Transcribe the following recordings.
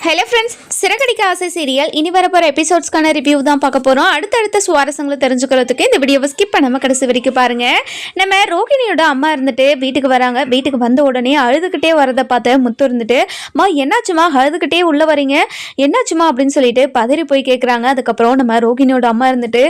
Hello friends Siragadikka ஆசை serial இனி வரப்போகிற எபிசோட்ஸ்க்கான ரிவ்யூ தான் பார்க்க போகிறோம் அடுத்தடுத்த சுவாரஸ்யங்களை தெரிஞ்சுக்கிறதுக்கு இந்த வீடியோவை ஸ்கிப் பண்ணாமல் கடைசி வரைக்கும் பாருங்கள் நம்ம ரோகிணியோட அம்மா இருந்துட்டு வீட்டுக்கு வராங்க. வீட்டுக்கு வந்த உடனே அழுதுகிட்டே வரதை பார்த்து முத்து இருந்துட்டு மா என்னாச்சுமா அழுதுகிட்டே உள்ளே வரீங்க? என்னாச்சுமா அப்படின்னு சொல்லிட்டு பதறி போய் கேட்குறாங்க அதுக்கப்புறம் நம்ம ரோகிணியோட அம்மா இருந்துட்டு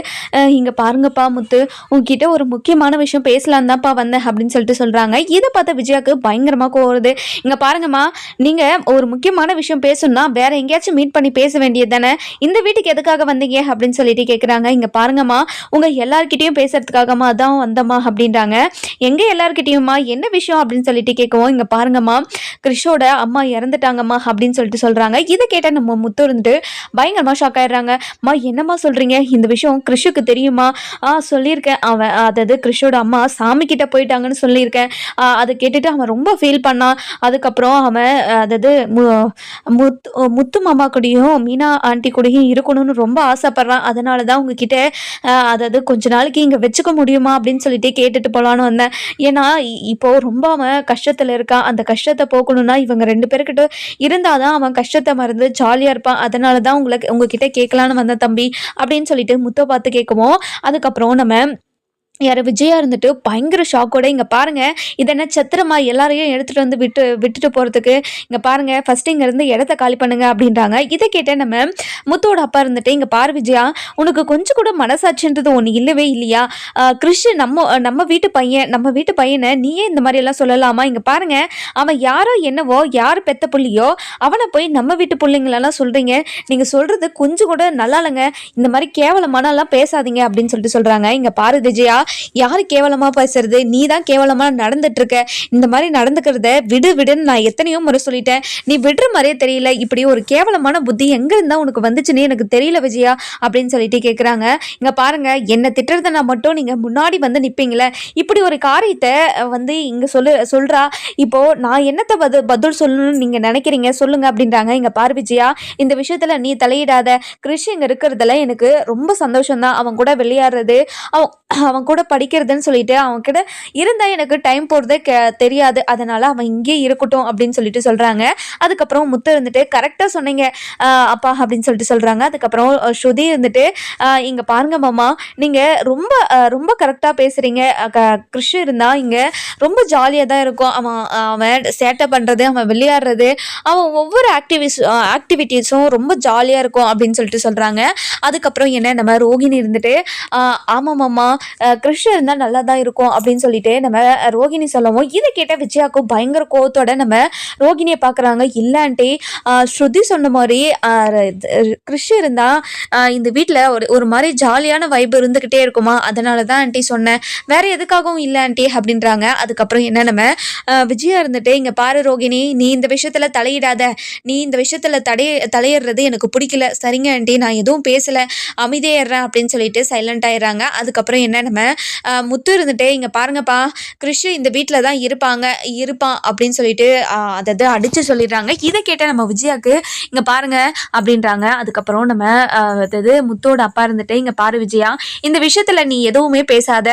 இங்கே பாருங்கப்பா முத்து உங்ககிட்ட ஒரு முக்கியமான விஷயம் பேசலாம் தான்ப்பா வந்தேன் அப்படின்னு சொல்லிட்டு சொல்கிறாங்க இதை பார்த்த விஜயாவுக்கு பயங்கரமாக கோருது இங்கே பாருங்கம்மா நீங்கள் ஒரு முக்கியமான விஷயம் பேசணும்னா வேற எங்கேயாச்சும் மீட் பண்ணி பேச வேண்டியது தானே? இந்த வீட்டுக்கு எதுக்காக வந்தீங்க? அப்படின்னு சொல்லிட்டு கேட்குறாங்க இங்கே பாருங்கம்மா உங்கள் எல்லாருக்கிட்டையும் பேசுறதுக்காகமா அதான் வந்தம்மா அப்படின்றாங்க. எங்கே எல்லார்கிட்டயும்மா? என்ன விஷயம் அப்படின்னு சொல்லிட்டு கேட்கவும் இங்கே பாருங்கம்மா கிறிஷோட அம்மா இறந்துட்டாங்கம்மா அப்படின்னு சொல்லிட்டு சொல்கிறாங்க இதை கேட்டால் நம்ம முத்து இருந்துட்டு பயங்கரமாக ஷாக் ஆயிடுறாங்க. அம்மா என்னம்மா சொல்கிறீங்க இந்த விஷயம் கிறிஷுக்கு தெரியுமா? ஆ சொல்லியிருக்கேன். அவன் அதாவது கிறிஷோட அம்மா சாமி கிட்ட போயிட்டாங்கன்னு சொல்லியிருக்கேன். அதை கேட்டுட்டு அவன் ரொம்ப ஃபீல் பண்ணான். அதுக்கப்புறம் அவன் அதாவது மு- முத்து முத்து மாமா கூடயும் மீனா ஆண்டி கூடயும் இருக்கணும்னு ரொம்ப ஆசைப்படுறான். அதனால தான் உங்ககிட்ட அதாவது கொஞ்ச நாளைக்கு இங்கே வச்சுக்க முடியுமா அப்படின்னு சொல்லிட்டு கேட்டுட்டு போகலான்னு வந்தேன். ஏன்னா இ- இப்போ ரொம்ப அவன் கஷ்டத்தில் இருக்கான். அந்த கஷ்டத்தை போக்கணும்னா இவங்க ரெண்டு பேர்கிட்ட இருந்தால் தான் அவன் கஷ்டத்தை மறந்து ஜாலியாக இருப்பான். அதனால தான் உங்களுக்கு உங்ககிட்ட கேட்கலான்னு வந்தேன் தம்பி அப்படின்னு சொல்லிட்டு முத்தை பார்த்து கேட்குவோம் அதுக்கப்புறம் நம்ம யார் விஜயா இருந்துட்டு பயங்கர ஷாக்கோட இங்கே பாருங்கள் இது என்ன சத்திரமா எல்லாரையும் எடுத்துகிட்டு வந்து விட்டு விட்டுட்டு போகிறதுக்கு இங்கே பாருங்கள் ஃபஸ்ட்டு இங்கேருந்து இடத்த காலி பண்ணுங்க அப்படின்றாங்க. இதை கேட்டேன் நம்ம முத்தோட அப்பா இருந்துட்டு இங்கே பாரு விஜயா உனக்கு கொஞ்சம் கூட மனசாட்சின்றது ஒன்று இல்லவே இல்லையா? கிறிஷ் நம்ம நம்ம வீட்டு பையன் நம்ம வீட்டு பையனை நீயே இந்த மாதிரியெல்லாம் சொல்லலாமா? இங்கே பாருங்கள் அவன் யாரோ என்னவோ யார் பெத்த புள்ளியோ அவனை போய் நம்ம வீட்டு பிள்ளைங்களெல்லாம் சொல்கிறீங்க நீங்கள் சொல்கிறது கொஞ்சம் கூட நல்லா இல்லைங்க இந்த மாதிரி கேவலமானலாம் பேசாதீங்க அப்படின்னு சொல்லிட்டு சொல்கிறாங்க இங்கே பாரு விஜயா யார் கேவலமாக பேசுறது? நீ தான் கேவலமாக நடந்துட்டுருக்க. இந்த மாதிரி நடந்துக்கிறத விடு விடுன்னு நான் எத்தனையோ முறை சொல்லிட்டேன். நீ விடுற மாதிரியே தெரியல. இப்படி ஒரு கேவலமான புத்தி எங்கேருந்தா உனக்கு வந்துச்சுன்னு எனக்கு தெரியல விஜயா அப்படின்னு சொல்லிட்டு கேட்குறாங்க இங்கே பாருங்க என்னை திட்டுறத நான் மட்டும் நீங்கள் முன்னாடி வந்து நிற்பீங்களே இப்படி ஒரு காரியத்தை வந்து இங்கே சொல்லு சொல்கிறா இப்போது நான் என்னத்தை பதில் பதில் சொல்லணும்னு நீங்கள் நினைக்கிறீங்க? சொல்லுங்க அப்படின்றாங்க. இங்கே பாரு விஜயா இந்த விஷயத்துல நீ தலையிடாத. கிருஷி இங்கே இருக்கிறதுல எனக்கு ரொம்ப சந்தோஷம்தான். அவன் கூட விளையாடுறது அவன் அவன் கூட படிக்கிறதுன்னு சொல்லிட்டு அவன் கிட்ட இருந்தால் எனக்கு டைம் போகிறதே கே தெரியாது. அதனால அவன் இங்கே இருக்கட்டும் அப்படின்னு சொல்லிட்டு சொல்கிறாங்க அதுக்கப்புறம் முத்து இருந்துட்டு கரெக்டாக சொன்னீங்க அப்பா அப்படின்னு சொல்லிட்டு சொல்கிறாங்க அதுக்கப்புறம் ஸ்ருதி இருந்துட்டு இங்கே பாருங்க மாமா நீங்கள் ரொம்ப ரொம்ப கரெக்டாக பேசுகிறீங்க க- கிருஷ் இருந்தால் இங்கே ரொம்ப ஜாலியாக தான் இருக்கும். அவன் அவன் சேட்டை பண்ணுறது அவன் விளையாடுறது அவன் ஒவ்வொரு ஆக்டிவிஸ் ஆக்டிவிட்டீஸும் ரொம்ப ஜாலியாக இருக்கும் அப்படின்னு சொல்லிட்டு சொல்கிறாங்க அதுக்கப்புறம் என்ன நம்ம ரோகிணி இருந்துட்டு ஆமாம் மாமா கிருஷ் இருந்தால் நல்லா தான் இருக்கும் அப்படின்னு சொல்லிட்டு நம்ம ரோகிணி சொல்லவும் இதை கேட்ட விஜயாக்கும் பயங்கர கோவத்தோட நம்ம ரோகிணியை பார்க்குறாங்க. இல்லான்ட்டி ஸ்ருதி சொன்ன மாதிரி கிருஷ் இது- இருந்தால் இந்த வீட்டில் ஒரு ஒரு மாதிரி ஜாலியான வைப் இருந்துக்கிட்டே இருக்குமா? அதனால தான் ஆண்டி சொன்னேன். வேற எதுக்காகவும் இல்லை ஆண்டி அப்படின்றாங்க. அதுக்கப்புறம் என்ன நம்ம விஜயா இருந்துட்டு இங்கே பாரு ரோகிணி நீ இந்த விஷயத்தில் தலையிடாத. நீ இந்த விஷயத்தில் தடை தலையிடுறது எனக்கு பிடிக்கல. சரிங்க ஆண்டி நான் எதுவும் பேசலை. அமைதியாயிடுறேன் அப்படின்னு சொல்லிட்டு சைலண்ட் ஆயிடுறாங்க. அதுக்கப்புறம் என்ன நம்ம முத்து இருந்துட்டு இங்கே பாருங்கப்பா கிறிஷ் இந்த வீட்டில் தான் இருப்பாங்க இருப்பான் அப்படின்னு சொல்லிட்டு அதை அதாவது அடித்து சொல்லிடுறாங்க. இதை கேட்ட நம்ம விஜயாவுக்கு இங்கே பாருங்க அப்படின்றாங்க. அதுக்கப்புறம் நம்ம அதாவது முத்தோட அப்பா இருந்துட்டு இங்கே பாரு விஜயா இந்த விஷயத்தில் நீ எதுவுமே பேசாத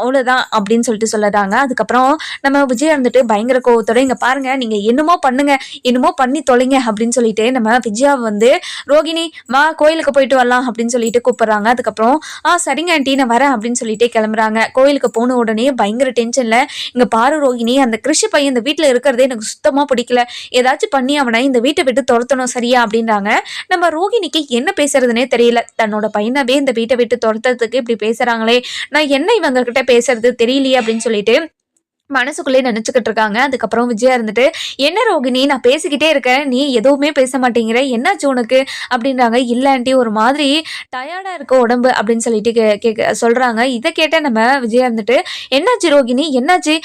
அவ்வளோதான் அப்படின்னு சொல்லிட்டு சொல்லுறாங்க அதுக்கப்புறம் நம்ம விஜயா இருந்துட்டு பயங்கர கோவத்தோட இங்கே பாருங்க நீங்கள் என்னமோ பண்ணுங்க என்னமோ பண்ணி தொலைங்க அப்படின்னு சொல்லிட்டு நம்ம விஜயா வந்து ரோகிணி வா கோயிலுக்கு போயிட்டு வரலாம் அப்படின்னு சொல்லிட்டு கூப்பிட்றாங்க. அதுக்கப்புறம் ஆ சரிங்க ஆண்டி நான் வரேன் அப்படின்னு சொல்லிட்டே கிளம்புறாங்க. கோயிலுக்கு போன உடனே பயங்கர டென்ஷன்ல இங்க பாரு ரோகிணி அந்த கிருஷி பையன் இந்த வீட்டில் இருக்கிறதே எனக்கு சுத்தமா பிடிக்கல. ஏதாச்சும் பண்ணி அவனை இந்த வீட்டை விட்டு துரத்தணும் சரியா அப்படின்றாங்க. நம்ம ரோகிணிக்கு என்ன பேசுறதுனே தெரியல. தன்னோட பையனவே இந்த வீட்டை விட்டு துரத்துறதுக்கு இப்படி பேசுறாங்களே. நான் என்ன இவங்க கிட்ட பேசுறது தெரியலையே அப்படின்னு சொல்லிட்டு மனசுக்குள்ளே நினச்சிக்கிட்டு இருக்காங்க. அதுக்கப்புறம் விஜயா இருந்துட்டு என்ன ரோகிணி நான் பேசிக்கிட்டே இருக்கேன். நீ எதுவுமே பேச மாட்டேங்கிற. என்னாச்சு உனக்கு? அப்படின்றாங்க. இல்லாண்டி ஒரு மாதிரி டயர்டாக இருக்க உடம்பு அப்படின்னு சொல்லிட்டு கே கேட்க சொல்கிறாங்க இதை கேட்ட நம்ம விஜயா இருந்துட்டு என்னாச்சு ரோகிணி? என்னாச்சு?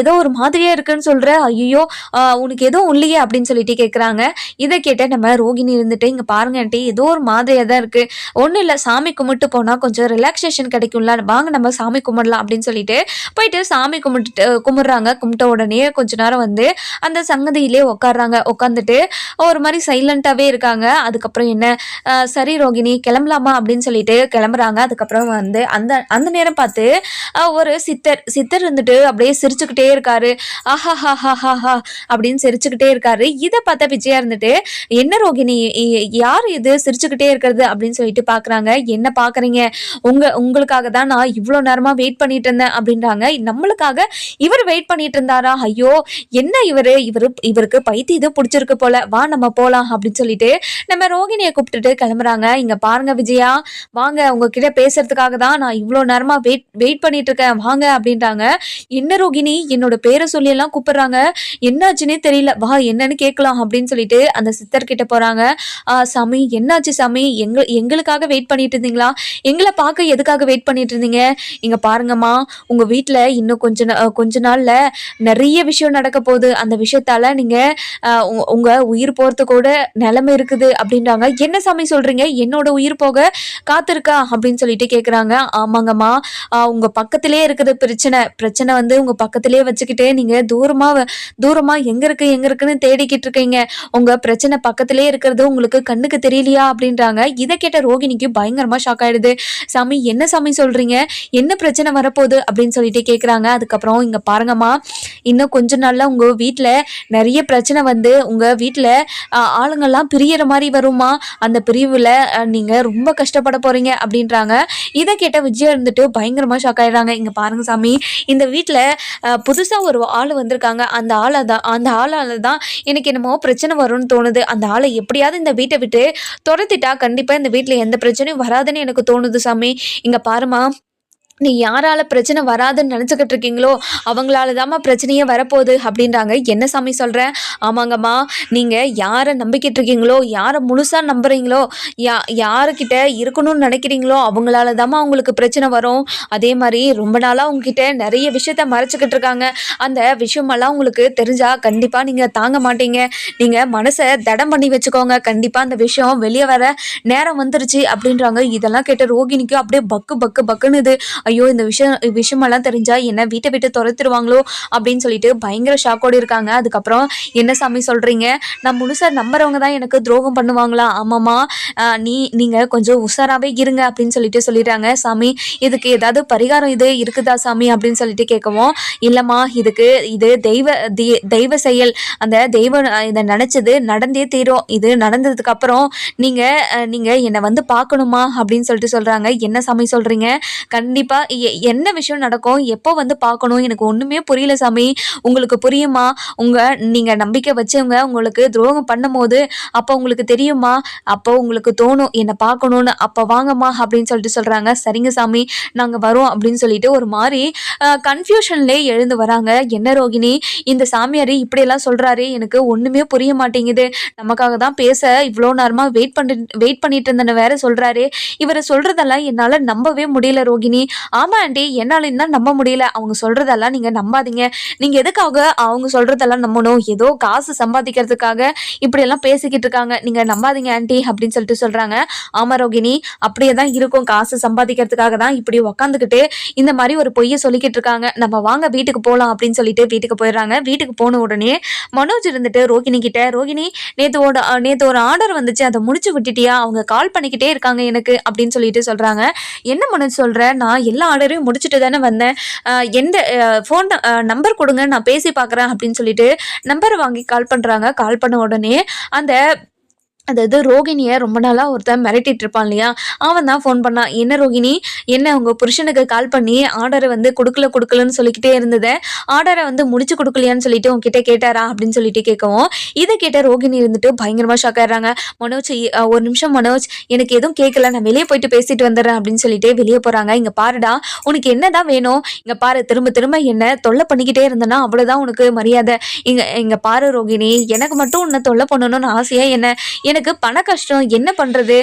ஏதோ ஒரு மாதிரியா இருக்குன்னு சொல்கிற ஐயோ உனக்கு எதுவும் இல்லையே? அப்படின்னு சொல்லிட்டு கேட்குறாங்க இதை கேட்ட நம்ம ரோகிணி இருந்துட்டு இங்கே பாருங்க ஆண்டி ஏதோ ஒரு மாதிரியாக தான் இருக்குது ஒன்றும் இல்லை சாமி கும்பிட்டு போனால் கொஞ்சம் ரிலாக்ஸேஷன் கிடைக்கும்ல. வாங்க நம்ம சாமி கும்பிடலாம் அப்படின்னு சொல்லிட்டு போயிட்டு சாமி கும்பிட்டுட்டு கும்பிட்றாங்க. கும்பிட்ட உடனே கொஞ்ச நேரம் வந்து அந்த சங்கதியிலே உட்காடுறாங்க உட்காந்துட்டு ஒரு மாதிரி சைலண்ட்டாகவே இருக்காங்க. அதுக்கப்புறம் என்ன? சரி ரோகிணி கிளம்பலாமா? அப்படின்னு சொல்லிட்டு கிளம்புறாங்க. அதுக்கப்புறம் வந்து அந்த அந்த நேரம் பார்த்து ஒரு சித்தர் சித்தர் இருந்துட்டு அப்படியே சிரிச்சுக்கிட்டே இருக்காரு. ஆஹா ஹா ஹா ஹா ஹா அப்படின்னு சிரிச்சுக்கிட்டே இருக்காரு. இதை பார்த்தா விஜயா இருந்துட்டு என்ன ரோகிணி யார் இது? சிரிச்சுக்கிட்டே இருக்கிறது அப்படின்னு சொல்லிட்டு பார்க்குறாங்க. என்ன பார்க்குறீங்க? உங்க உங்களுக்காக தான் நான் இவ்வளோ நேரமாக வெயிட் பண்ணிட்டு இருந்தேன் அப்படின்றாங்க. நம்மளுக்காக இவர் வெயிட் பண்ணிட்டு இருந்தாரா? ஐயோ என்ன இவரு? இவரு இவருக்கு பைத்தி இது பிடிச்சிருக்கு போல. வா நம்ம போகலாம் அப்படின்னு சொல்லிட்டு நம்ம ரோகிணியை கூப்பிட்டுட்டு கிளம்புறாங்க. இங்க பாருங்க விஜயா. வாங்க உங்ககிட்ட பேசுறதுக்காக தான் நான் இவ்வளோ நேரமா வெயிட் வெயிட் பண்ணிட்டு இருக்கேன். வாங்க அப்படின்றாங்க. என்ன ரோகிணி? என்னோட பேரை சொல்லி எல்லாம் கூப்பிடுறாங்க. என்னாச்சுன்னே தெரியல. வா என்னன்னு கேட்கலாம் அப்படின்னு சொல்லிட்டு அந்த சித்தர்கிட்ட போகிறாங்க போறாங்க. சாமி என்னாச்சு சாமி? எங்க எங்களுக்காக வெயிட் பண்ணிட்டு இருந்தீங்களா? எங்களை பார்க்க எதுக்காக வெயிட் பண்ணிட்டு இருந்தீங்க? இங்கே பாருங்கம்மா. உங்க வீட்டில் இன்னும் கொஞ்ச நா- கொஞ்ச நாளில் நிறைய விஷயம் நடக்க போகுது. அந்த விஷயத்தால நீங்கள் உங்கள் உயிர் போகிறது கூட நிலைமை இருக்குது அப்படின்றாங்க. என்ன சாமி சொல்கிறீங்க என்னோட உயிர் போக காத்திருக்கா? அப்படின்னு சொல்லிட்டு கேட்குறாங்க ஆமாங்கம்மா. உங்கள் பக்கத்திலே இருக்குது பிரச்சனை. பிரச்சனை வந்து உங்கள் பக்கத்திலே வச்சுக்கிட்டே நீங்கள் தூரமாக வ- எங்கே இருக்குது எங்கே இருக்குன்னு தேடிக்கிட்டு இருக்கீங்க. உங்கள் பிரச்சனை பக்கத்திலே இருக்கிறது உங்களுக்கு கண்ணுக்கு தெரியலையா? அப்படின்றாங்க. இதை கேட்ட ரோகிணிக்கு பயங்கரமாக ஷாக் ஆகிடுது சாமி என்ன சாமி சொல்கிறீங்க என்ன பிரச்சனை வரப்போகுது? அப்படின்னு சொல்லிட்டு கேட்குறாங்க அதுக்கப்புறம் இங்கே பாருங்கம்மா. இன்னும் கொஞ்ச நாளில் உங்கள் வீட்டில் நிறைய பிரச்சனை வந்து உங்கள் வீட்டில் ஆளுங்கள்லாம் பிரியற மாதிரி வருமா அந்த பிரிவில் நீங்கள் ரொம்ப கஷ்டப்பட போகிறீங்க அப்படின்றாங்க. இதை கேட்ட விஜயா இருந்துட்டு பயங்கரமாக ஷாக் ஆயிடுறாங்க. இங்கே பாருங்க சாமி. இந்த வீட்டில் புதுசாக ஒரு ஆள் வந்திருக்காங்க. அந்த ஆளை தான் அந்த ஆளால் தான் எனக்கு என்னமோ பிரச்சனை வரும்னு தோணுது. அந்த ஆளை எப்படியாவது இந்த வீட்டை விட்டு துரத்திட்டா கண்டிப்பாக இந்த வீட்டில் எந்த பிரச்சனையும் வராதுன்னு எனக்கு தோணுது சாமி. இங்கே பாருமா. நீ யாரால பிரச்சனை வராதுன்னு நினச்சிக்கிட்டு இருக்கீங்களோ அவங்களால தாம்மா பிரச்சனையே வரப்போகுது அப்படின்றாங்க. என்ன சாமி சொல்கிறேன் ஆமாங்கம்மா நீங்கள் யாரை நம்பிக்கிட்டு இருக்கீங்களோ யாரை முழுசாக நம்புறீங்களோ யா யாருக்கிட்ட இருக்கணும்னு நினைக்கிறீங்களோ அவங்களால தாம்மா அவங்களுக்கு பிரச்சனை வரும். அதே மாதிரி ரொம்ப நாளாக உங்ககிட்ட நிறைய விஷயத்த மறைச்சிக்கிட்டு இருக்காங்க. அந்த விஷயமெல்லாம் உங்களுக்கு தெரிஞ்சால் கண்டிப்பாக நீங்கள் தாங்க மாட்டீங்க. நீங்கள் மனசை தடம் பண்ணி வச்சுக்கோங்க. கண்டிப்பாக அந்த விஷயம் வெளியே வர நேரம் வந்துருச்சு அப்படின்றாங்க. இதெல்லாம் கேட்ட ரோகிணிக்கு அப்படியே பக்கு பக்கு பக்குன்னுது ஐயோ இந்த விஷயம் விஷயமெல்லாம் தெரிஞ்சா என்ன வீட்டை விட்டு துரத்துருவாங்களோ அப்படின்னு சொல்லிட்டு பயங்கர ஷாக்கோடு இருக்காங்க. அதுக்கப்புறம் என்ன சாமி சொல்றீங்க? நான் முழுசா நம்புறவங்க தான் எனக்கு துரோகம் பண்ணுவாங்களா? ஆமாம்மா. நீ நீங்க கொஞ்சம் உஷாராகவே இருங்க அப்படின்னு சொல்லிட்டு சொல்லிடுறாங்க. சாமி இதுக்கு ஏதாவது பரிகாரம் இது இருக்குதா சாமி அப்படின்னு சொல்லிட்டு கேட்கவும் இல்லைம்மா இதுக்கு இது தெய்வ தி- தெய்வ செயல். அந்த தெய்வம் இதை நினைச்சது நடந்தே தீரும். இது நடந்ததுக்கு அப்புறம் நீங்க நீங்க என்னை வந்து பார்க்கணுமா அப்படின்னு சொல்லிட்டு சொல்றாங்க. என்ன சாமி சொல்றீங்க? கண்டிப்பா எ- என்ன விஷயம் நடக்கும் எப்போ வந்து பார்க்கணும் எனக்கு ஒன்றுமே புரியல சாமி. உங்களுக்கு புரியுமா? உங்கள் நீங்கள் நம்பிக்கை வச்சவங்க உங்களுக்கு துரோகம் பண்ணும்போது அப்போ உங்களுக்கு தெரியுமா? அப்போ உங்களுக்கு தோணும் என்னை பார்க்கணும்னு அப்போ வாங்கம்மா அப்படின்னு சொல்லிட்டு சொல்கிறாங்க சரிங்க சாமி நாங்கள் வரோம் அப்படின்னு சொல்லிட்டு ஒரு மாதிரி கன்ஃபியூஷன்லே எழுந்து வராங்க. என்ன ரோகிணி இந்த சாமியார் இப்படியெல்லாம் சொல்கிறாரு எனக்கு ஒன்றுமே புரிய மாட்டேங்குது. நமக்காக தான் பேச இவ்வளோ நேரமாக வெயிட் பண்ணி வெயிட் பண்ணிட்டு இருந்தேன்னு வேற சொல்கிறாரு இவர் சொல்கிறதெல்லாம் என்னால் நம்பவே முடியல ரோகிணி. ஆமா ஆண்டி என்னாலையும் தான் நம்ப முடியல. அவங்க சொல்றதெல்லாம் நீங்க நம்பாதீங்க. நீங்க எதுக்காக அவங்க சொல்றதெல்லாம் நம்பணும்? ஏதோ காசு சம்பாதிக்கிறதுக்காக இப்படியெல்லாம் பேசிக்கிட்டு இருக்காங்க. நீங்க நம்பாதீங்க ஆண்டி அப்படின்னு சொல்லிட்டு சொல்றாங்க. ஆமா ரோகிணி அப்படியே தான் இருக்கும். காசு சம்பாதிக்கிறதுக்காக தான் இப்படி உக்காந்துக்கிட்டு இந்த மாதிரி ஒரு பொய்யை சொல்லிக்கிட்டு இருக்காங்க. நம்ம வாங்க வீட்டுக்கு போகலாம் அப்படின்னு சொல்லிட்டு வீட்டுக்கு போயிடுறாங்க. வீட்டுக்கு போன உடனே மனோஜ் இருந்துட்டு ரோகிணி கிட்ட ரோகிணி நேற்று ஒரு நேற்று ஒரு ஆர்டர் வந்துச்சு. அதை முடிச்சு விட்டுட்டியா? அவங்க கால் பண்ணிக்கிட்டே இருக்காங்க எனக்கு. அப்படின்னு சொல்லிட்டு சொல்றாங்க. என்ன மனோஜ் சொல்ற? நான் எல்லா ஆர்டரையும் முடிச்சுட்டு தானே வந்தேன். எந்த ஃபோன் நம்பர் கொடுங்க நான் பேசி பார்க்குறேன் அப்படின்னு சொல்லிட்டு நம்பரை வாங்கி கால் பண்ணுறாங்க கால் பண்ண உடனே அந்த அதாவது ரோகிணியை ரொம்ப நாளாக ஒருத்தன் மிரட்டிட்டு இருப்பான் இல்லையா? அவன் தான் ஃபோன் பண்ணான் என்ன ரோகிணி? என்ன உங்கள் புருஷனுக்கு கால் பண்ணி ஆர்டரை வந்து கொடுக்கல கொடுக்கலன்னு சொல்லிக்கிட்டே இருந்ததை. ஆர்டரை வந்து முடிச்சு கொடுக்கலையான்னு சொல்லிட்டு உங்ககிட்ட கேட்டாரா? அப்படின்னு சொல்லிட்டு கேட்கவும் இதை கேட்ட ரோகிணி இருந்துட்டு பயங்கரமாக ஷாக் ஆயிடுறாங்க. மனோஜ் ஒரு நிமிஷம் மனோஜ் எனக்கு எதுவும் கேட்கல நான் வெளியே போயிட்டு பேசிட்டு வந்துடுறேன். அப்படின்னு சொல்லிட்டு வெளியே போகிறாங்க இங்கே பாருடா உனக்கு என்னதான் வேணும்? இங்கே பாரு திரும்ப திரும்ப என்ன தொல்லை பண்ணிக்கிட்டே இருந்தேன்னா அவ்வளோதான் உனக்கு மரியாதை. இங்கே இங்கே பாரு ரோகிணி எனக்கு மட்டும் உன்னை தொல்லை பண்ணணும்னு ஆசையாக என்ன? எனக்கு பண கஷ்டம் என்ன பண்ணுறது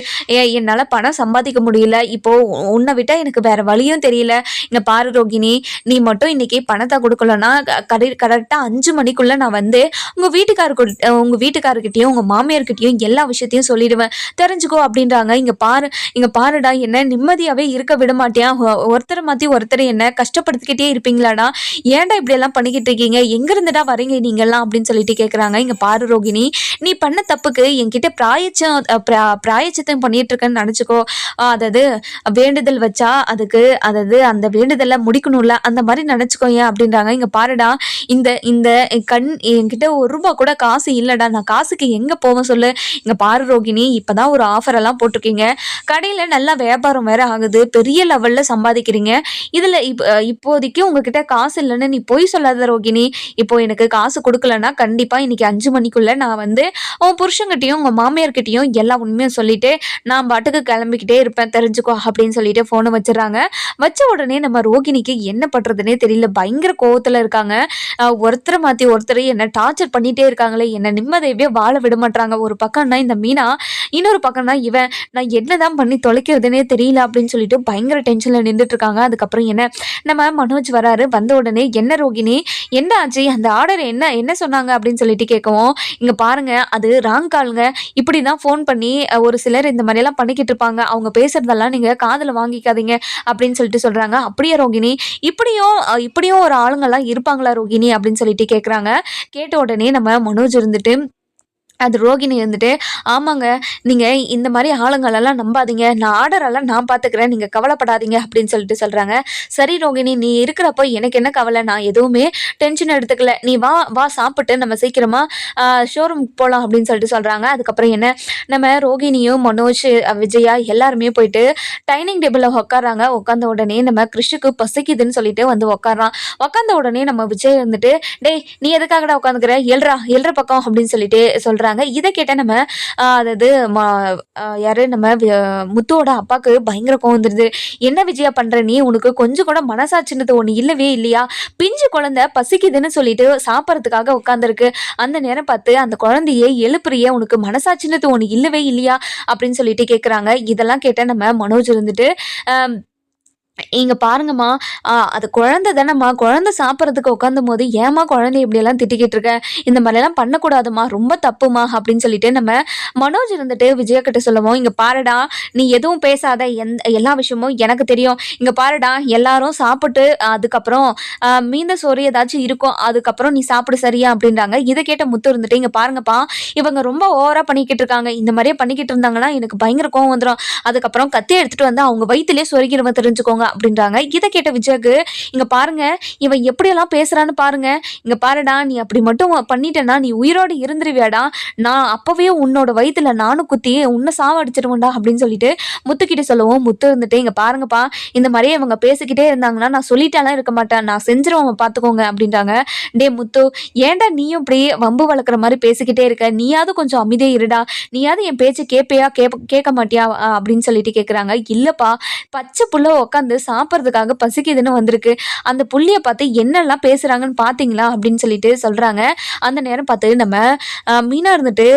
என்னால் பணம் சம்பாதிக்க முடியல. இப்போது உன்னை விட்டால் எனக்கு வேறு வழியும் தெரியல. இங்கே பாரு ரோகிணி நீ மட்டும் இன்றைக்கி பணத்தை கொடுக்கலன்னா கடை கரெக்டாக அஞ்சு மணிக்குள்ளே நான் வந்து உங்கள் வீட்டுக்காருக்கு உங்கள் வீட்டுக்காரர்கிட்டையும் உங்கள் மாமியார்கிட்டையும் எல்லா விஷயத்தையும் சொல்லிடுவேன். தெரிஞ்சுக்கோ அப்படின்றாங்க. இங்கே பாரு இங்கே பாருடா என்ன நிம்மதியாகவே இருக்க விட மாட்டியா? ஒ- ஒருத்தரை மாற்றி ஒருத்தரை என்ன கஷ்டப்படுத்திக்கிட்டே இருப்பீங்களாடா? ஏன்டா இப்படியெல்லாம் பண்ணிக்கிட்டு இருக்கீங்க? எங்கேருந்துடா வரீங்க நீங்கள்லாம் அப்படின்னு சொல்லிட்டு கேட்குறாங்க இங்கே பாரு ரோகிணி நீ பண்ண தப்புக்கு என்கிட்ட பிராயச்சம் பிராயச்சத்தம் பண்ணிட்டு இருக்கேன்னு நினச்சிக்கோ அதாவது வேண்டுதல் வச்சா அதுக்கு அதாவது அந்த வேண்டுதலை முடிக்கணும்ல அந்த மாதிரி நினச்சிக்கோ ஏன் அப்படின்றாங்க. இங்கே பாருடா இந்த இந்த கண் என்கிட்ட ஒரு ரூபா கூட காசு இல்லைடா. நான் காசுக்கு எங்கே போவேன் சொல்லு. இங்கே பாரு ரோகிணி இப்போ தான் ஒரு ஆஃபர் எல்லாம் போட்டிருக்கீங்க. கடையில் நல்லா வியாபாரம் வேறு ஆகுது. பெரிய லெவலில் சம்பாதிக்கிறீங்க. இதில் இப்போ இப்போதைக்கு உங்ககிட்ட காசு இல்லைன்னு நீ பொய் சொல்லாத ரோகிணி. இப்போ எனக்கு காசு கொடுக்கலன்னா கண்டிப்பாக இன்னைக்கு அஞ்சு மணிக்குள்ளே நான் வந்து உன் புருஷங்கிட்டையும் உங்கள் மாமியார்கிட்டையும் எல்லா உண்மையும் சொல்லிட்டு நான் பாட்டுக்கு கிளம்பிக்கிட்டே இருப்பேன் தெரிஞ்சுக்கோ அப்படின்னு சொல்லிட்டு ஃபோனை வச்சிடறாங்க. வச்ச உடனே நம்ம ரோகிணிக்கு என்ன பண்ணுறதுனே தெரியல. பயங்கர கோவத்தில் இருக்காங்க. ஒருத்தரை மாற்றி ஒருத்தர் என்ன டார்ச்சர் பண்ணிகிட்டே இருக்காங்களே என்னை நிம்மதியவே வாழ விட மாட்டாங்க ஒரு பக்கம்னா இந்த மீனா இன்னொரு பக்கம்னா இவன். நான் என்ன தான் பண்ணி தொலைக்கிறதுனே தெரியல அப்படின்னு சொல்லிட்டு பயங்கர டென்ஷனில் நின்றுட்டு இருக்காங்க. அதுக்கப்புறம் என்ன? நம்ம மனோஜ் வராரு. வந்த உடனே என்ன ரோகிணி? என்ன ஆச்சு? அந்த ஆர்டர் என்ன? என்ன சொன்னாங்க? அப்படின்னு சொல்லிட்டு கேட்கவும் இங்கே பாருங்க அது ராங் காலுங்க இப்படி தான் ஃபோன் பண்ணி ஒரு சிலர் இந்த மாதிரியெல்லாம் பண்ணிக்கிட்டு இருப்பாங்க. அவங்க பேசுறதெல்லாம் நீங்கள் காதில் வாங்கிக்காதீங்க அப்படின்னு சொல்லிட்டு சொல்கிறாங்க அப்படியே ரோகிணி? இப்படியும் இப்படியும் ஒரு ஆளுங்கெல்லாம் இருப்பாங்களா ரோகிணி அப்படின்னு சொல்லிட்டு கேட்குறாங்க கேட்ட உடனே நம்ம மனோஜ் இருந்துட்டு அது ரோகிணி இருந்துட்டு ஆமாங்க நீங்கள் இந்த மாதிரி ஆளுங்களெல்லாம் நம்பாதீங்க. நான் ஆர்டரெல்லாம் நான் பார்த்துக்கிறேன் நீங்கள் கவலைப்படாதீங்க. அப்படின்னு சொல்லிட்டு சொல்கிறாங்க சரி ரோகிணி நீ இருக்கிறப்போ எனக்கு என்ன கவலை? நான் எதுவுமே டென்ஷன் எடுத்துக்கல. நீ வா வா சாப்பிட்டு நம்ம சீக்கிரமாக ஷோரூம் போகலாம் அப்படின்னு சொல்லிட்டு சொல்கிறாங்க அதுக்கப்புறம் என்ன? நம்ம ரோகிணியும் மனோஜ் விஜயா எல்லாருமே போயிட்டு டைனிங் டேபிளில் உட்காராங்க உட்காந்த உடனே நம்ம கிறிஷுக்கு பசிக்குதுன்னு சொல்லிட்டு வந்து உட்காரான் உட்காந்த உடனே நம்ம விஜய் வந்துட்டு டேய் நீ எதுக்காகடா உட்காந்துக்கிற எழுறா எழுற பக்கம். அப்படின்னு சொல்லிட்டு சொல்கிறாங்க இதை கேட்ட நம்ம அதாவது யார் யாரு? நம்ம முத்துவோட அப்பாவுக்கு பயங்கர கோவம் என்ன விஜயா பண்ணுற நீ? உனக்கு கொஞ்சம் கூட மனசாட்சின்றது ஒன்று இல்லவே இல்லையா? பிஞ்சு குழந்தை பசிக்குதுன்னு சொல்லிட்டு சாப்பிட்றதுக்காக உட்காந்துருக்கு அந்த நேரம் பார்த்து அந்த குழந்தையை எழுப்புறிய உனக்கு மனசாட்சின்றது ஒன்று இல்லவே இல்லையா? அப்படின்னு சொல்லிட்டு கேட்குறாங்க இதெல்லாம் கேட்ட நம்ம மனோஜ் இருந்துட்டு இங்க பாருங்கம்மா. அது குழந்தை தானம்மா. குழந்தை சாப்பிட்றதுக்கு உட்காந்தும் போது ஏமா குழந்தை இப்படியெல்லாம் திட்டிக்கிட்டு இருக்க? இந்த மாதிரிலாம் பண்ணக்கூடாதும்மா. ரொம்ப தப்புமா அப்படின்னு சொல்லிட்டு நம்ம மனோஜ் இருந்துட்டு விஜயா கிட்ட சொல்லுவோம் இங்க பாருடா நீ எதுவும் பேசாத. எந்த எல்லா விஷயமும் எனக்கு தெரியும். இங்க பாருடா எல்லாரும் சாப்பிட்டு அதுக்கப்புறம் மீந்த சோறு ஏதாச்சும் இருக்கும். அதுக்கப்புறம் நீ சாப்பிடு சரியா? அப்படின்றாங்க. இதை கேட்ட முத்து இருந்துட்டு இங்க பாருங்கப்பா இவங்க ரொம்ப ஓவரா பண்ணிக்கிட்டு இருக்காங்க. இந்த மாதிரியே பண்ணிக்கிட்டு இருந்தாங்கன்னா எனக்கு பயங்கர கோவம் வந்துடும் அதுக்கப்புறம் கத்தி எடுத்துட்டு வந்து அவங்க வயிற்றுலேயே சொருகிடுவன் தெரிஞ்சுக்கோங்க. அப்படின்றாங்க. இதை கேட்ட விஜய்க்கு இங்க பாருங்க இவன் எப்படியெல்லாம் பேசுறான்னு பாருங்க. இங்க பாருடா நீ அப்படி மட்டும் பண்ணிட்டேன்னா நீ உயிரோடு இருந்துருவியாடா. நான் அப்பவே உன்னோட வயிற்றுல நானும் குத்தி உன்னை சாவடிச்சிருவேன்டா அப்படின்னு சொல்லிட்டு முத்துக்கிட்ட சொல்லவும் முத்து இருந்துட்டு இங்க பாருங்கப்பா இந்த மாதிரியே இவங்க பேசிக்கிட்டே இருந்தாங்கன்னா நான் சொல்லிட்டாலாம் இருக்க மாட்டேன். நான் செஞ்சிருவேன் பார்த்துக்கோங்க அப்படின்றாங்க. டே முத்து ஏன்டா நீயும் இப்படி வம்பு வளர்க்குற மாதிரி பேசிக்கிட்டே இருக்க? நீயாவது கொஞ்சம் அமைதியே இருடா. நீயாவது என் பேச்சு கேட்பியா கேட்க மாட்டியா? அப்படின்னு சொல்லிட்டு கேட்குறாங்க இல்லைப்பா பச்சை புள்ள உட்காந்து சாப்பிட்றதுக்காக பசிக்குதுன்னு வந்திருக்கு. அந்த புள்ளியை பார்த்து என்னெல்லாம் பேசுகிறாங்கன்னு பார்த்தீங்களா அப்படின்னு சொல்லிட்டு சொல்கிறாங்க அந்த நேரம் பார்த்து நம்ம மீனாக இருந்துட்டு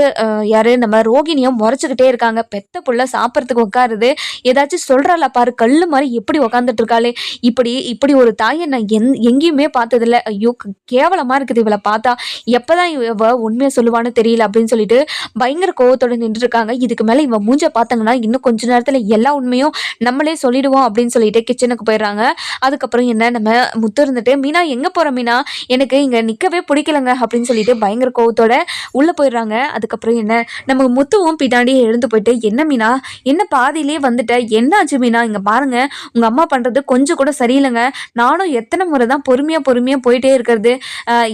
யார் நம்ம ரோகிணியும் முறைச்சிக்கிட்டே இருக்காங்க. பெத்த புள்ள சாப்பிட்றதுக்கு உட்காருது. ஏதாச்சும் சொல்கிறாள பாரு கல் மாதிரி எப்படி உட்காந்துட்டு இருக்காளே. இப்படி இப்படி ஒரு தாயை நான் எந் எங்கேயுமே பார்த்ததில்ல. ஐயோ கேவலமாக இருக்குது இவளை பார்த்தா. எப்போ தான் இவ உண்மையை சொல்லுவான்னு தெரியல அப்படின்னு சொல்லிட்டு பயங்கர கோவத்தோட நின்றுருக்காங்க இதுக்கு மேலே இவன் மூஞ்ச பார்த்தாங்கன்னா இன்னும் கொஞ்ச நேரத்தில் எல்லா உண்மையும் நம்மளே சொல்லிடுவோம் அப்படின்னு சொல்லிட்டு கிச்சனுக்கு போயிடுறாங்க. அதுக்கப்புறம் என்ன நம்ம முத்து இருந்துட்டு மீனா எங்க போற மீனா? எனக்கு இங்க நிக்கவே பிடிக்கலங்க அப்படின்னு சொல்லிட்டு பயங்கர கோவத்தோட உள்ள போயிடுறாங்க. அதுக்கப்புறம் என்ன நம்ம முத்துவும் பின்னாடி எழுந்து போயிட்டு என்ன மீனா? என்ன பாதியிலே வந்துட்ட? என்னாச்சு மீனா? இங்க பாருங்க உங்க அம்மா பண்றது கொஞ்சம் கூட சரியில்லைங்க. நானும் எத்தனை முறை தான் பொறுமையா பொறுமையா போயிட்டே இருக்கிறது.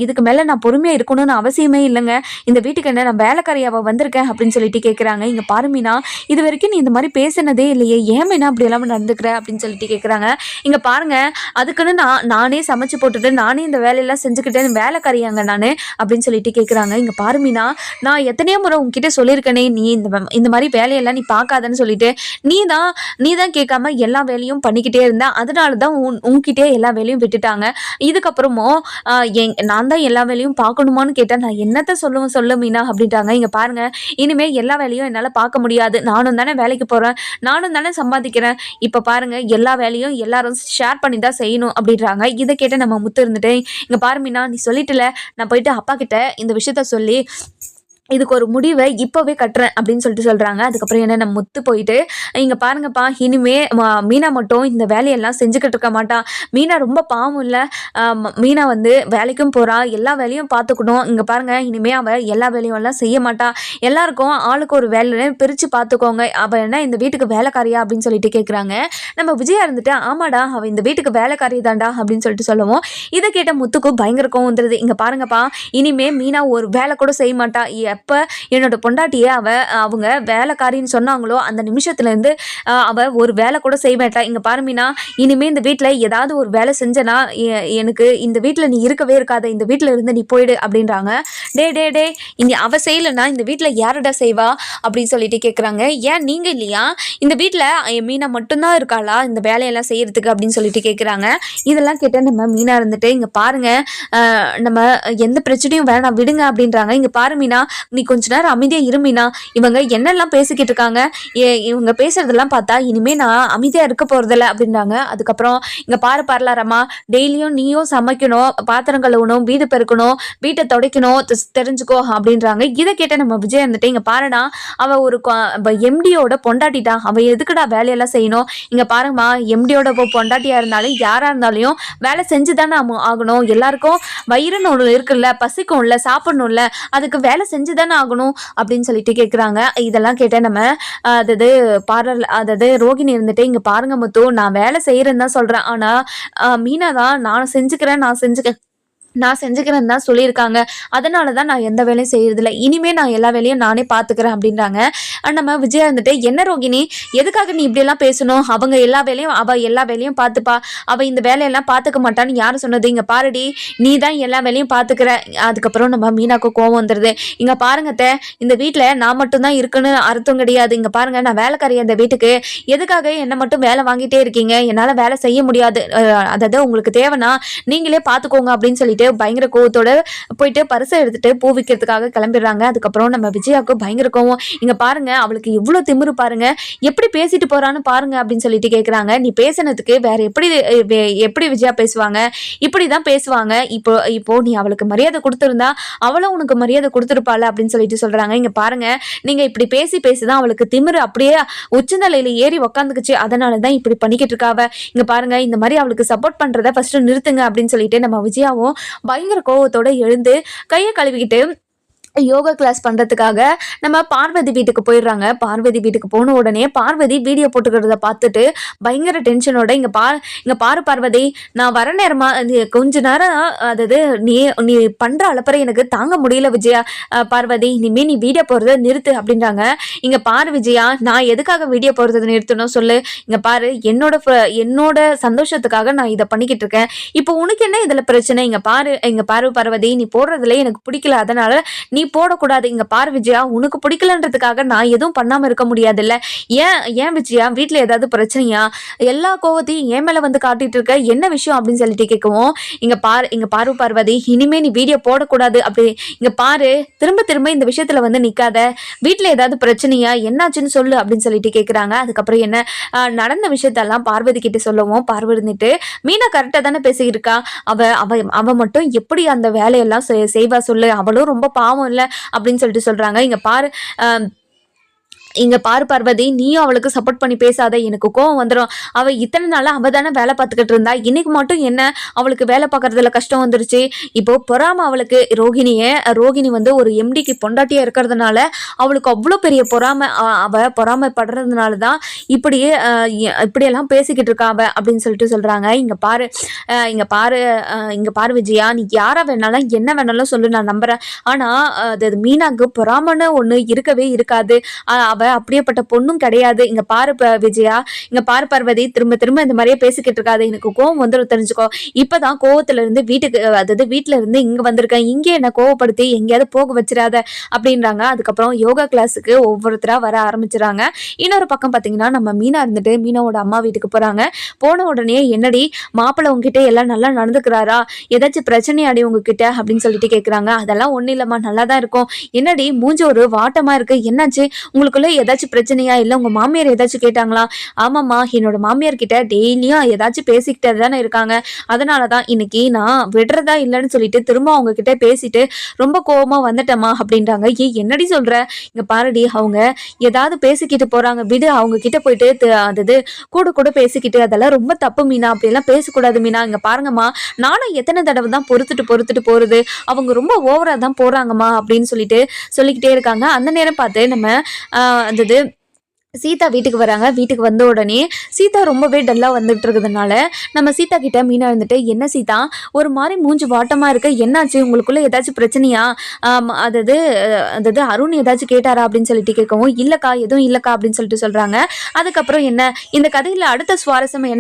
இதுக்கு மேல நான் பொறுமையா இருக்கணும்னு அவசியமே இல்லைங்க. இந்த வீட்டுக்கு என்ன நான் வேலைக்காரியாவ வந்திருக்கேன் அப்படின்னு சொல்லிட்டு கேட்குறாங்க இங்க பாரு மீனா இது வரைக்கும் நீ இந்த மாதிரி பேசினதே இல்லையே. ஏன் மீனா அப்படி எல்லாம் நடந்துக்கிற? அப்படின்னு சொல்லிட்டு கேட்குறாங்க கேட்குறாங்க இங்கே பாருங்க அதுக்குன்னு நான் நானே சமைச்சு போட்டுட்டு நானே இந்த வேலையெல்லாம் செஞ்சுக்கிட்டேன் வேலைக்காரியாங்க நான் அப்படின்னு சொல்லிட்டு கேட்குறாங்க இங்கே பாரு மீனா நான் எத்தனையோ முறை உங்ககிட்ட சொல்லியிருக்கேனே நீ இந்த இந்த மாதிரி வேலையெல்லாம் நீ பார்க்காதன்னு சொல்லிட்டு நீ தான் நீ தான் கேட்காம எல்லா வேலையும் பண்ணிக்கிட்டே இருந்த அதனால தான் உன் உங்ககிட்டே எல்லா வேலையும் விட்டுட்டாங்க. இதுக்கப்புறமும் ஆஹ், நான் தான் எல்லா வேலையும் பார்க்கணுமான்னு கேட்டேன் நான் என்னத்த சொல்லுவேன் சொல்லு மீனா அப்படின்ட்டாங்க. இங்கே பாருங்க இனிமேல் எல்லா வேலையும் என்னால் பார்க்க முடியாது. நானும் தானே வேலைக்கு போகிறேன் நானும் தானே சம்பாதிக்கிறேன். இப்போ பாருங்க எல்லா வேலையும் எல்லாரும் ஷேர் பண்ணி தான் செய்யணும் அப்படின்றாங்க. இதை கேட்டு நம்ம முத்து இருந்துட்டு இங்கே பாருமினா நீ சொல்லிட்டுல நான் போயிட்டு அப்பா கிட்ட இந்த விஷயத்த சொல்லி இதுக்கு ஒரு முடிவை இப்போவே கட்டுறேன் அப்படின்னு சொல்லிட்டு சொல்கிறாங்க அதுக்கப்புறம் என்ன நம்ம முத்து போயிட்டு இங்கே பாருங்கப்பா இனிமே மீனா மட்டும் இந்த வேலையெல்லாம் செஞ்சுக்கிட்டு இருக்க மாட்டா. மீனா ரொம்ப பாவம் இல்லை. மீனா வந்து வேலைக்கும் போகிறா எல்லா வேலையும் பார்த்துக்கணும் இங்கே பாருங்க இனிமே அவள் எல்லா வேலையும் எல்லாம் செய்ய மாட்டா. எல்லாருக்கும் ஆளுக்கு ஒரு வேலையை பிரித்து பார்த்துக்கோங்க அவள் என்ன இந்த வீட்டுக்கு வேலைக்காரியா அப்படின்னு சொல்லிட்டு கேட்குறாங்க நம்ம விஜயா இருந்துட்டு ஆமாடா அவள் இந்த வீட்டுக்கு வேலைக்காரி தான்டா அப்படின்னு சொல்லிட்டு சொல்லுவோம் இதை கேட்ட முத்துக்கு பயங்கர கோவம் வந்துடுது இங்கே பாருங்கப்பா இனிமே மீனா ஒரு வேலை கூட செய்ய மாட்டா. எப்போ என்னோட பொண்டாட்டியை அவ அவங்க வேலைக்காரின்னு சொன்னாங்களோ அந்த நிமிஷத்துலேருந்து அவ ஒரு வேலை கூட செய்ய மாட்டா. இங்கே பாருமினா இனிமேல் இனிமே இந்த வீட்டில் ஏதாவது ஒரு வேலை செஞ்சனா எனக்கு இந்த வீட்டில் நீ இருக்கவே இருக்காத இந்த வீட்டில் இருந்து நீ போயிடு அப்படின்றாங்க. டே டே டே இங்கே அவ செய்யலைன்னா இந்த வீட்டில் யாருடா செய்வா? அப்படின்னு சொல்லிட்டு கேட்குறாங்க ஏன் நீங்கள் இல்லையா? இந்த வீட்டில் மீனா மட்டும்தான் இருக்காளா? இந்த வேலையெல்லாம் செய்யறதுக்கு அப்படின்னு சொல்லிட்டு கேட்குறாங்க இதெல்லாம் கேட்டால் நம்ம மீனா இருந்துட்டு இங்கே பாருங்க நம்ம எந்த பிரச்சனையும் வேணாம் விடுங்க அப்படின்றாங்க. இங்கே பாரு மீனா நீ கொஞ்ச நேரம் அமைதியாக இருமினா இவங்க என்னெல்லாம் பேசிக்கிட்டு இருக்காங்க? ஏ இவங்க பேசுறதெல்லாம் பார்த்தா இனிமே நான் அமைதியாக இருக்க போகிறதில்ல அப்படின்றாங்க. அதுக்கப்புறம் இங்கே பாரு பார்லாரம்மா டெய்லியும் நீயும் சமைக்கணும் பாத்திரம் கழுவணும் வீடு பெருக்கணும் வீட்டை துடைக்கணும் தெரிஞ்சுக்கோ அப்படின்றாங்க. இதை கேட்ட நம்ம விஜய் வந்துட்டு இங்கே பாருடா அவ ஒரு எம்டியோட பொண்டாட்டிட்டா அவ எதுக்குடா வேலையெல்லாம் செய்யணும்? இங்கே பாருங்கம்மா எம்டியோட பொண்டாட்டியா இருந்தாலும் யாரா இருந்தாலும் வேலை செஞ்சு தானே ஆகணும். எல்லாருக்கும் வயிறுன்னு ஒன்று இருக்குல்ல பசிக்கும்ல சாப்பிடணும்ல அதுக்கு வேலை செஞ்சு தானே ஆகணும் அப்படின்னு சொல்லிட்டு கேட்குறாங்க இதெல்லாம் கேட்டால் நம்ம அதாவது பார்லர் அதாவது ரோகிணி இருந்துட்டு இங்கே பாருங்க முத்து நான் வேலை செய்கிறேன்னு தான் சொல்கிறேன் ஆனால் மீனா தான் நான் செஞ்சுக்கிறேன் நான் செஞ்சுக்க நான் செஞ்சுக்கிறேன்னு தான் சொல்லியிருக்காங்க. அதனால தான் நான் எந்த வேலையும் செய்கிறது இல்லை இனிமேல் நான் எல்லா வேலையும் நானே பார்த்துக்கிறேன் அப்படின்றாங்க. நம்ம விஜயா இருந்துட்டு என்ன ரோகிணி? எதுக்காக நீ இப்படியெல்லாம் பேசணும்? அவங்க எல்லா வேலையும் அவள் எல்லா வேலையும் பார்த்துப்பா அவள் இந்த வேலையெல்லாம் பார்த்துக்க மாட்டான்னு யார் சொன்னது? இங்கே பாருடி நீ தான் எல்லா வேலையும் பார்த்துக்கிற அதுக்கப்புறம் நம்ம மீனாக்கு கோவம் வந்துடுது இங்கே பாருங்க அத்தை, இந்த வீட்டில் நான் மட்டும்தான் இருக்குன்னு அர்த்தம் கிடையாது. இங்கே பாருங்க நான் வேலைக்காரி அந்த வீட்டுக்கு. எதுக்காக என்னை மட்டும் வேலை வாங்கிட்டே இருக்கீங்க? என்னால் வேலை செய்ய முடியாது. அதாவது உங்களுக்கு தேவைன்னா நீங்களே பார்த்துக்கோங்க அப்படின்னு சொல்லிட்டு பயங்கர கோவத்தோட போயிட்டு பரிசை எடுத்துட்டு பூ விற்கிறதுக்காக கிளம்பிடுறாங்க. அதுக்கப்புறம் நம்ம விஜயாவுக்கு பயங்கர கோவம். இங்க பாருங்க அவளுக்கு இவ்வளோ திமிரு பாருங்க. எப்படி பேசிட்டு போறான்னு பாருங்க அப்படின்னு சொல்லிட்டு கேட்குறாங்க நீ பேசுனதுக்கு வேற எப்படி எப்படி விஜயா பேசுவாங்க? இப்படி தான் பேசுவாங்க. இப்போ இப்போ நீ அவளுக்கு மரியாதை கொடுத்துருந்தா அவளும் உனக்கு மரியாதை கொடுத்துருப்பாள் அப்படின்னு சொல்லிட்டு சொல்றாங்க. இங்க பாருங்க நீங்க இப்படி பேசி பேசி தான் அவளுக்கு திமிரு அப்படியே உச்சந்தலையில ஏறி உக்காந்துக்குச்சு. அதனால தான் இப்படி பண்ணிக்கிட்டு இருக்காவ. இங்க பாருங்க இந்த மாதிரி அவளுக்கு சப்போர்ட் பண்றத ஃபர்ஸ்ட் நிறுத்துங்க அப்படின்னு சொல்லிட்டு நம்ம விஜயாவும் பயங்கர கோவத்தோட எழுந்து கையை கழுவிக்கிட்டு யோகா கிளாஸ் பண்ணுறதுக்காக நம்ம பார்வதி வீட்டுக்கு போயிடுறாங்க. பார்வதி வீட்டுக்கு போன உடனே பார்வதி வீடியோ போட்டுக்கிறத பார்த்துட்டு பயங்கர டென்ஷனோட இங்கே பா இங்கே பாரு பார்வதி நான் வர நேரமாக கொஞ்ச நேரம் அதாவது நீ நீ பண்ணுற அளப்பறை எனக்கு தாங்க முடியல விஜயா. பார்வதி இனிமேல் நீ வீடியோ போடுறத நிறுத்து அப்படின்றாங்க. இங்கே பாரு விஜயா நான் எதுக்காக வீடியோ போடுறத நிறுத்தணும் சொல்லு. இங்கே பாரு என்னோட என்னோட சந்தோஷத்துக்காக நான் இதை பண்ணிக்கிட்டு இருக்கேன். இப்போ உனக்கு என்ன இதில் பிரச்சனை? இங்கே பாரு இங்கே பாரு பார்வதி நீ போடுறதுல எனக்கு பிடிக்கல. அதனால நீ நீ போடக்கூடாது. இங்க பார் விஜயா உனக்கு பிடிக்கலன்றதுக்காக நான் எதுவும் பண்ணாம இருக்க முடியாதுல்ல. ஏன் ஏன் விஜயா வீட்டுல ஏதாவது பிரச்சனையா? எல்லா கோவத்தையும் என் மேல வந்து காட்டிட்டு இருக்க. என்ன விஷயம் அப்படின்னு சொல்லிட்டு கேட்கவும் இங்க பாரு இங்க பாரு பார்வதி இனிமே நீ வீடியோ போடக்கூடாது. அப்படி இங்க பாரு திரும்ப திரும்ப இந்த விஷயத்துல வந்து நிக்காத. வீட்டுல ஏதாவது பிரச்சனையா? என்னாச்சுன்னு சொல்லு அப்படின்னு சொல்லிட்டு கேக்குறாங்க. அதுக்கப்புறம் என்ன? நடந்த விஷயத்தெல்லாம் பார்வதி கிட்ட சொல்லவும் பார்வை இருந்துட்டு மீனா கரெக்டா தானே பேசியிருக்கா அவ அவ அவ மட்டும் எப்படி அந்த வேலையெல்லாம் செய்- செய்வா சொல்லு? அவளும் ரொம்ப பாவம் இல்லை அப்படின்னு சொல்லிட்டு சொல்றாங்க. இங்க பாரு இங்க பாரு பார்வதி நீயும் அவளுக்கு சப்போர்ட் பண்ணி பேசாத எனக்கு கோவம் வந்துடும் அவ இத்தனை நாளா அவ தானே வேலை பார்த்துக்கிட்டு இருந்தா. இன்னைக்கு மட்டும் என்ன? அவளுக்கு வேலை பார்க்கறதுல கஷ்டம் வந்துருச்சு. இப்போ பொறாம அவளுக்கு. ரோகிணிய ரோகிணி வந்து ஒரு எம்டிக்கு பொண்டாட்டியா இருக்கிறதுனால அவளுக்கு அவ்வளோ பெரிய பொறாம அவள் அவ பொறாமைப்படுறதுனால தான் இப்படியே இப்படியெல்லாம் பேசிக்கிட்டு இருக்கா அவ அப்படின்னு சொல்லிட்டு சொல்றாங்க. இங்க பாரு இங்கே இங்க பாரு அஹ், இங்க பாரு விஜயா நீ யாரா வேணாலும் என்ன வேணாலும் சொல்லு நான் நம்புறேன். ஆனா அது அது மீனாக்கு பொறாமன்னு ஒண்ணு இருக்கவே இருக்காது. அவ அவ அப்படியேப்பட்ட பொண்ணும் கிடையாது. இங்க பாரு ப- விஜயா. இங்க பாரு பார்வதி. திரும்ப திரும்ப இந்த மாதிரியே பேசிக்கிட்டு இருக்காது. எனக்கு கோவம் வந்துடும் தெரிஞ்சுக்கோ. இப்பதான் கோவத்துல இருந்து வீட்டுக்கு அதாவது வீட்டுல இருந்து இங்க வந்திருக்கேன். இங்கே என்ன கோவப்படுத்தி எங்கேயாவது போக வச்சிடாத அப்படின்றாங்க. அதுக்கப்புறம் யோகா கிளாஸுக்கு ஒவ்வொருத்தரா வர ஆரம்பிச்சிடறாங்க. இன்னொரு பக்கம் பாத்தீங்கன்னா நம்ம மீனா இருந்துட்டு மீனாவோட அம்மா வீட்டுக்கு போறாங்க. போன உடனே என்னடி மாப்பிள்ளை உங்ககிட்ட எல்லாம் நல்லா நடந்துக்கிறாரா? ஏதாச்சும் பிரச்சனை அடி உங்ககிட்ட அப்படின்னு சொல்லிட்டு கேக்குறாங்க. அதெல்லாம் ஒன்றும் இல்லம்மா நல்லா தான் இருக்கும். என்னடி மூஞ்சி ஒரு வாட்டமா இருக்கு. என்னாச்சு? உங்களுக்குள்ள ஏதாச்சும் பிரச்சனையா? இல்லை உங்கள் மாமியார் ஏதாச்சும் கேட்டாங்களா? ஆமாம்மா என்னோட மாமியார் கிட்ட டெய்லியும் ஏதாச்சும் பேசிக்கிட்டே தானே இருக்காங்க. அதனால தான் இன்னைக்கு நான் விடுறதா இல்லைன்னு சொல்லிட்டு திரும்ப அவங்க கிட்ட பேசிட்டு ரொம்ப கோபமாக வந்துட்டேம்மா அப்படின்றாங்க. ஏ என்னடி சொல்கிற இங்கே பாருடி அவங்க ஏதாவது பேசிக்கிட்டு போகிறாங்க விடு அவங்க கிட்ட போயிட்டு த- கூட கூட பேசிக்கிட்டு அதெல்லாம் ரொம்ப தப்பு மீனா. அப்படிலாம் பேசக்கூடாது மீனா. இங்கே பாருங்கம்மா நானும் எத்தனை தடவை தான் பொறுத்துட்டு பொறுத்துட்டு போகிறது அவங்க ரொம்ப ஓவராக தான் போகிறாங்கம்மா அப்படின்னு சொல்லிட்டு சொல்லிக்கிட்டே இருக்காங்க. அந்த நேரம் பார்த்து நம்ம அந்தது சீதா வீட்டுக்கு வராங்க. வீட்டுக்கு வந்த உடனே சீதா ரொம்பவே டல்லாக வந்துட்டு இருக்கிறதுனால நம்ம சீதா கிட்ட மீனா இருந்துட்டு என்ன சீதா? ஒரு மாதிரி மூஞ்சி வாட்டமாக இருக்க. என்னாச்சு? உங்களுக்குள்ள ஏதாச்சும் பிரச்சனையா? அதாவது அதாவது அருண் ஏதாச்சும் கேட்டாரா? அப்படின்னு சொல்லிட்டு கேட்கவும் இல்லைக்கா எதுவும் இல்லைக்கா அப்படின்னு சொல்லிட்டு சொல்கிறாங்க அதுக்கப்புறம் என்ன? இந்த கதையில் அடுத்த சுவாரஸ்யம் என்ன